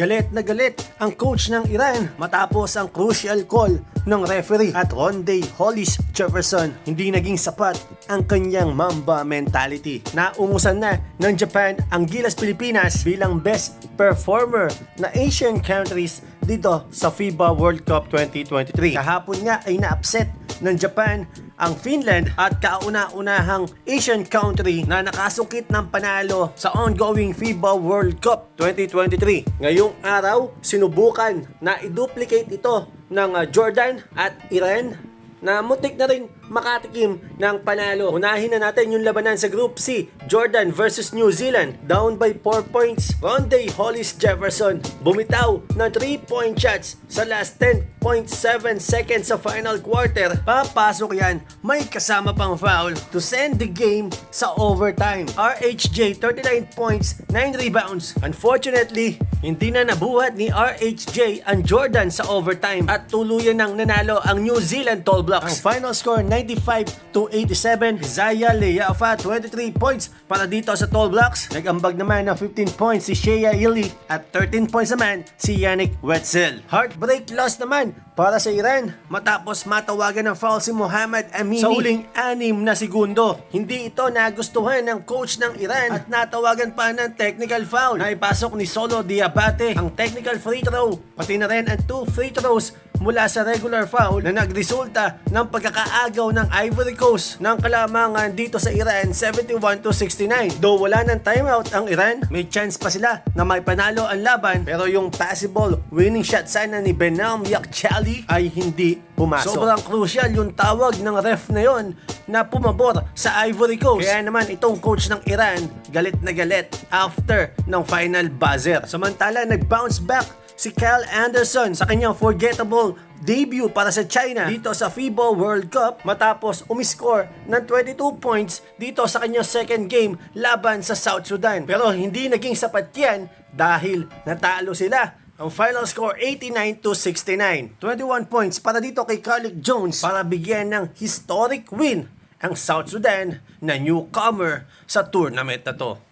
Galit na galit ang coach ng Iran matapos ang crucial call ng referee at Ronde Hollis Jefferson. Hindi naging sapat ang kanyang Mamba mentality. Naungusan na ng Japan ang Gilas Pilipinas bilang best performer na Asian countries dito sa FIBA World Cup 2023. Kahapon nga ay na-upset ng Japan ang Finland at kauna-unahang Asian country na nakasungkit ng panalo sa ongoing FIBA World Cup 2023. Ngayong araw, sinubukan na i-duplicate ito ng uh, Jordan at Iran na mutik na rin makatikim ng panalo. Unahin na natin yung labanan sa Group C. Jordan versus New Zealand. Down by 4 points. Ronde Hollis Jefferson bumitaw ng 3-point shots sa last 10.7 seconds sa final quarter. Papasok yan. May kasama pang foul to send the game sa overtime. RHJ 39 points, 9 rebounds. Unfortunately, hindi na nabuhat ni RHJ ang Jordan sa overtime at tuluyan nang nanalo ang New Zealand Tall Blocks. Ang final score 95 to 87. Zaya Leafa 23 points para dito sa Tall Blocks. Nag-ambag naman ng 15 points si Shea Ili at 13 points naman si Yannick Wetzel. Heartbreak loss naman para sa Iran matapos matawagan ng foul si Muhammad Amini sa huling anim na segundo. Hindi ito nagustuhan ng coach ng Iran at natawagan pa ng technical foul na ipasok ni Solo Diabate ang technical free throw pati na rin ang two free throws mula sa regular foul na nagresulta ng pagkakaagaw ng Ivory Coast ng kalamangan dito sa Iran 71 to 69. Though wala ng timeout ang Iran, may chance pa sila na may panalo ang laban pero yung possible winning shot sana ni Benam Yakchali ay hindi pumasok. Sobrang crucial yung tawag ng ref na yon na pumabor sa Ivory Coast. Kaya naman itong coach ng Iran galit na galit after ng final buzzer. Samantala nag-bounce back si Kyle Anderson sa kanyang forgettable debut para sa China dito sa FIBA World Cup matapos umiscore ng 22 points dito sa kanyang second game laban sa South Sudan. Pero hindi naging sapat yan dahil natalo sila. Ang final score 89 to 69. 21 points para dito kay Carlick Jones para bigyan ng historic win ang South Sudan na newcomer sa tournament na to.